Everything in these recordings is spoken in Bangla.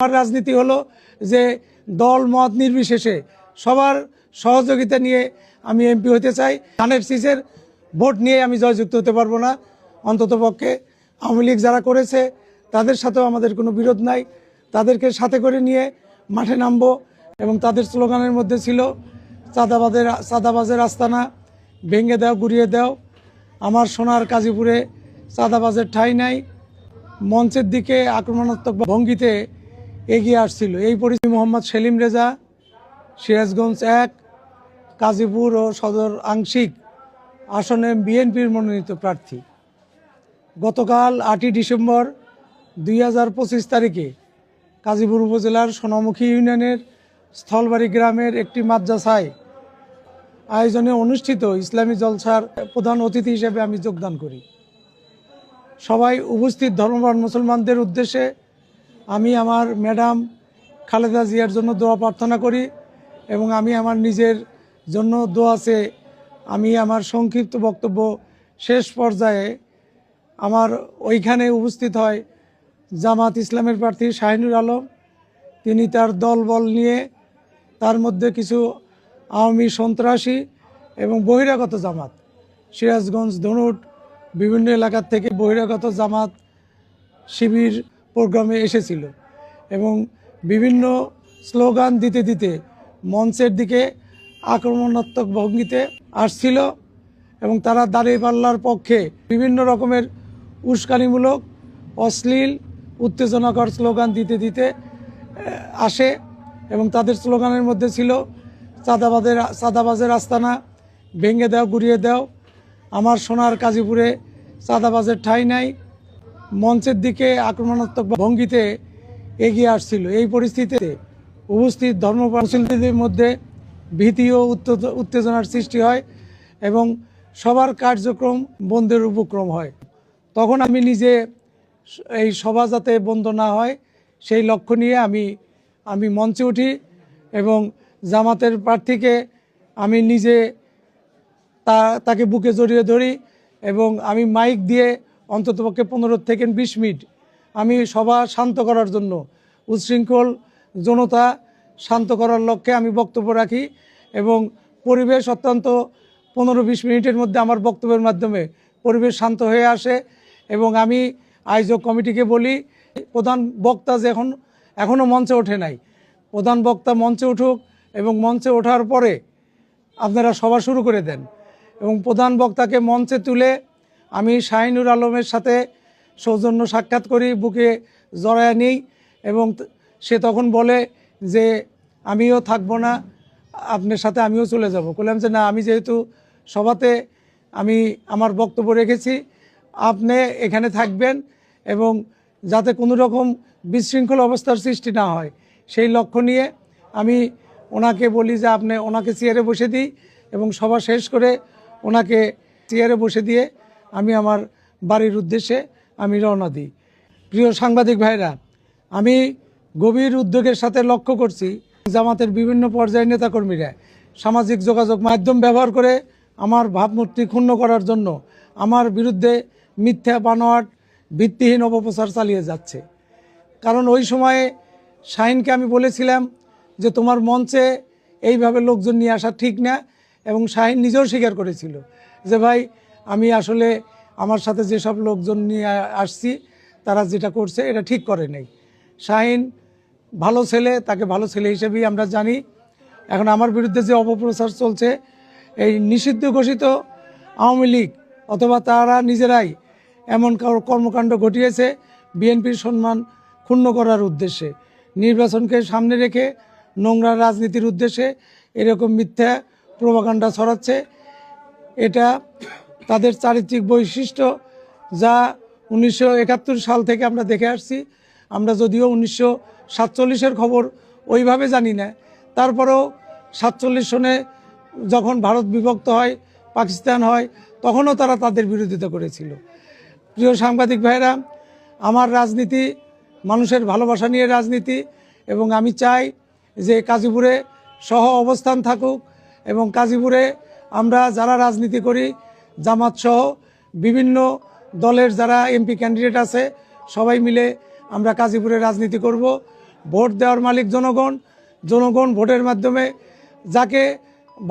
আমার রাজনীতি হলো যে দল, মত নির্বিশেষে সবার সহযোগিতা নিয়ে আমি এমপি হতে চাই। ধানের শীষের ভোট নিয়ে আমি জয়যুক্ত হতে পারব না অন্তত পক্ষে। আওয়ামী লীগ যারা করেছে, তাদের সাথেও আমাদের কোনো বিরোধ নাই। তাদেরকে সাথে করে নিয়ে মাঠে নামবো এবং তাদের স্লোগানের মধ্যে ছিল, চাঁদাবাদের, চাঁদাবাজের আস্তানা, ভেঙে দাও, গুড়িয়ে দাও। আমার সোনার কাজীপুরে চাঁদাবাজের ঠাঁই নাই। মঞ্চের দিকে আক্রমণাত্মক ভঙ্গিতে এগিয়ে আসছিল। এই পরিস্থিতি মোহাম্মদ সেলিম রেজা, সিরাজগঞ্জ এক, কাজীপুর ও সদর আংশিক আসনে বিএনপির মনোনীত প্রার্থী। গতকাল আটই ডিসেম্বর দুই হাজার পঁচিশ তারিখে কাজীপুর উপজেলার সোনামুখী ইউনিয়নের স্থলবাড়ি গ্রামের একটি মাদ্রাসায় আয়োজনে অনুষ্ঠিত ইসলামী জলসার প্রধান অতিথি হিসেবে আমি যোগদান করি। সবাই উপস্থিত ধর্মপ্রাণ মুসলমানদের উদ্দেশ্যে আমি আমার ম্যাডাম খালেদা জিয়ার জন্য দোয়া প্রার্থনা করি এবং আমি আমার নিজের জন্য দোয়াছে আমি আমার সংক্ষিপ্ত বক্তব্য শেষ পর্যায়ে আমার ওইখানে উপস্থিত হয় জামাত ইসলামের প্রার্থী শাহিনুর আলম। তিনি তার দলবল নিয়ে তার মধ্যে কিছু আওয়ামী সন্ত্রাসী এবং বহিরাগত জামাত, সিরাজগঞ্জ, ধনুট, বিভিন্ন এলাকার থেকে বহিরাগত জামাত, শিবির প্রোগ্রামে এসেছিল এবং বিভিন্ন স্লোগান দিতে দিতে মঞ্চের দিকে আক্রমণাত্মক ভঙ্গিতে আসছিল এবং তারা দাঁড়িপাল্লার পক্ষে বিভিন্ন রকমের উস্কানিমূলক, অশ্লীল, উত্তেজনাকর স্লোগান দিতে দিতে আসে এবং তাদের স্লোগানের মধ্যে ছিল, চাঁদাবাদের, চাঁদাবাজের আস্তানা, ভেঙে দাও, গুড়িয়ে দাও, আমার সোনার কাজীপুরে চাঁদাবাজের ঠাঁই নাই মঞ্চের দিকে আক্রমণাত্মক ভঙ্গিতে এগিয়ে আসছিল। এই পরিস্থিতিতে উপস্থিত ধর্মপ্রাচীনদের মধ্যে ভীতি ও উত্তে- উত্তেজনার সৃষ্টি হয় এবং সবার কার্যক্রম বন্ধের উপক্রম হয়। তখন আমি নিজে এই সভা যাতে বন্ধ না হয়, সেই লক্ষ্য নিয়ে আমি আমি মঞ্চে উঠি এবং জামাতের প্রার্থীকে আমি নিজে তা তাকে বুকে জড়িয়ে ধরি এবং আমি মাইক দিয়ে অন্ততপক্ষে পনেরো থেকে বিশ মিনিট। আমি সভা শান্ত করার জন্য, উচ্ছৃঙ্খল জনতা শান্ত করার লক্ষ্যে আমি বক্তব্য রাখি এবং পরিবেশ অত্যন্ত পনেরো বিশ মিনিটের মধ্যে আমার বক্তব্যের মাধ্যমে পরিবেশ শান্ত হয়ে আসে এবং আমি আয়োজক কমিটিকে বলি, প্রধান বক্তা যে এখন এখনও মঞ্চে ওঠে নাই। প্রধান বক্তা মঞ্চে উঠুক এবং মঞ্চে ওঠার পরে আপনারা সভা শুরু করে দেন এবং প্রধান বক্তাকে মঞ্চে তুলে আমি শাহিনুর আলমের সাথে সৌজন্য সাক্ষাৎ করি, বুকে জড়ায় নিই এবং সে তখন বলে যে, আমিও থাকব না, আপনার সাথে আমিও চলে যাব। বললাম যে, না, আমি যেহেতু সভাতে আমি আমার বক্তব্য রেখেছি, আপনি এখানে থাকবেন এবং যাতে কোনো রকম বিশৃঙ্খল অবস্থার সৃষ্টি না হয়। সেই লক্ষ্য নিয়ে আমি ওনাকে বলি যে, আপনি ওনাকে চেয়ারে বসে দিই এবং সভা শেষ করে ওনাকে চেয়ারে বসে দিয়ে আমি আমার বাড়ির উদ্দেশ্যে আমি রওনা দিই। প্রিয় সাংবাদিক ভাইরা, আমি গভীর উদ্যোগের সাথে লক্ষ্য করছি জামাতের বিভিন্ন পর্যায়ের নেতাকর্মীরা সামাজিক যোগাযোগ মাধ্যম ব্যবহার করে আমার ভাবমূর্তি ক্ষুণ্ণ করার জন্য আমার বিরুদ্ধে মিথ্যা, বানোয়াট, ভিত্তিহীন অপপ্রচার চালিয়ে যাচ্ছে। কারণ ওই সময়ে শাহিনকে আমি বলেছিলাম যে, তোমার মঞ্চে এইভাবে লোকজন নিয়ে আসা ঠিক না। এবং শাহিন নিজেও স্বীকার করেছিল যে, ভাই আমি আসলে আমার সাথে যেসব লোকজন নিয়ে আসছি, তারা যেটা করছে, এটা ঠিক করে নেই। শাহিন ভালো ছেলে, তাকে ভালো ছেলে হিসেবেই আমরা জানি। এখন আমার বিরুদ্ধে যে অপপ্রচার চলছে, এই নিষিদ্ধ ঘোষিত আওয়ামী লীগ অথবা তারা নিজেরাই এমন কার- কর্মকাণ্ড ঘটিয়েছে, বিএনপির সম্মান ক্ষুণ্ণ করার উদ্দেশ্যে। নির্বাচনকে সামনে রেখে নোংরা রাজনীতির উদ্দেশ্যে এরকম মিথ্যা প্রভাকাণ্ডা ছড়াচ্ছে। এটা তাদের চারিত্রিক বৈশিষ্ট্য যা উনিশশো একাত্তর সাল থেকে আমরা দেখে আসছি। আমরা যদিও উনিশশো সাতচল্লিশের খবর ওইভাবে জানি না। তারপরেও সাতচল্লিশ সনে যখন ভারত বিভক্ত হয়, পাকিস্তান হয়, তখনও তারা তাদের বিরোধিতা করেছিল। প্রিয় সাংবাদিক ভাইরা আমার রাজনীতি মানুষের ভালোবাসা নিয়ে রাজনীতি এবং আমি চাই যে কাজীপুরে সহ অবস্থান থাকুক এবং কাজীপুরে আমরা যারা রাজনীতি করি জামাত সহ বিভিন্ন দলের যারা এমপি ক্যান্ডিডেট আছে, সবাই মিলে আমরা কাজীপুরে রাজনীতি করব। ভোট দেওয়ার মালিক জনগণ জনগণ ভোটের মাধ্যমে যাকে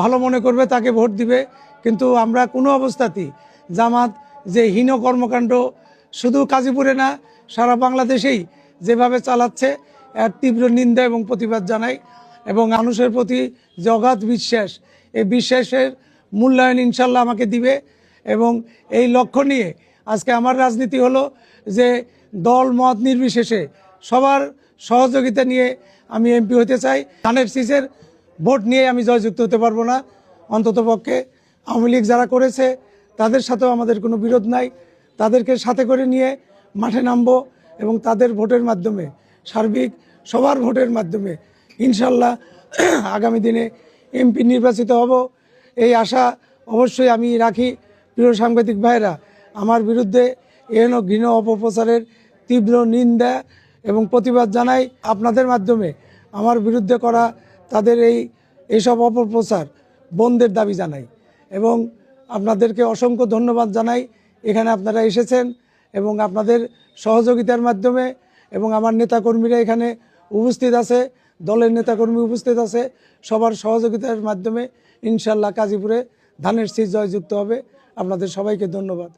ভালো মনে করবে তাকে ভোট দিবে। কিন্তু আমরা কোনো অবস্থাতেই জামাত যে হীন কর্মকাণ্ড শুধু কাজীপুরে না, সারা বাংলাদেশেই যেভাবে চালাচ্ছে, এর তীব্র নিন্দা এবং প্রতিবাদ জানাই। এবং মানুষের প্রতি যে অগাধ বিশ্বাস, এই বিশ্বাসের মূল্যায়ন ইনশাল্লাহ আমাকে দিবে এবং এই লক্ষ্য নিয়ে আজকে আমার রাজনীতি হলো যে দল মত নির্বিশেষে সবার সহযোগিতা নিয়ে আমি এমপি হতে চাই। ধানের শীষের ভোট নিয়ে আমি জয়যুক্ত হতে পারব না। অন্ততপক্ষে আওয়ামী লীগ যারা করেছে, তাদের সাথেও আমাদের কোনো বিরোধ নাই। তাদেরকে সাথে করে নিয়ে মাঠে নামবো এবং তাদের ভোটের মাধ্যমে, সার্বিক সবার ভোটের মাধ্যমে ইনশাল্লাহ আগামী দিনে এমপি নির্বাচিত হব। এই আশা অবশ্যই আমি রাখি, প্রিয় সাংবাদিক ভাইরা আমার বিরুদ্ধে এহেন ঘৃণ অপপ্রচারের তীব্র নিন্দা এবং প্রতিবাদ জানাই আপনাদের মাধ্যমে। আমার বিরুদ্ধে করা তাদের এই এইসব অপপ্রচার বন্ধের দাবি জানাই এবং আপনাদেরকে অসংখ্য ধন্যবাদ জানাই। এখানে আপনারা এসেছেন এবং আপনাদের সহযোগিতার মাধ্যমে এবং আমার নেতাকর্মীরা এখানে উপস্থিত আছে, দলের নেতাকর্মী উপস্থিত আছে। সবার সহযোগিতার মাধ্যমে ইনশাল্লাহ কাজীপুরে ধানের শীষ জয়যুক্ত হবে। আপনাদের সবাইকে ধন্যবাদ।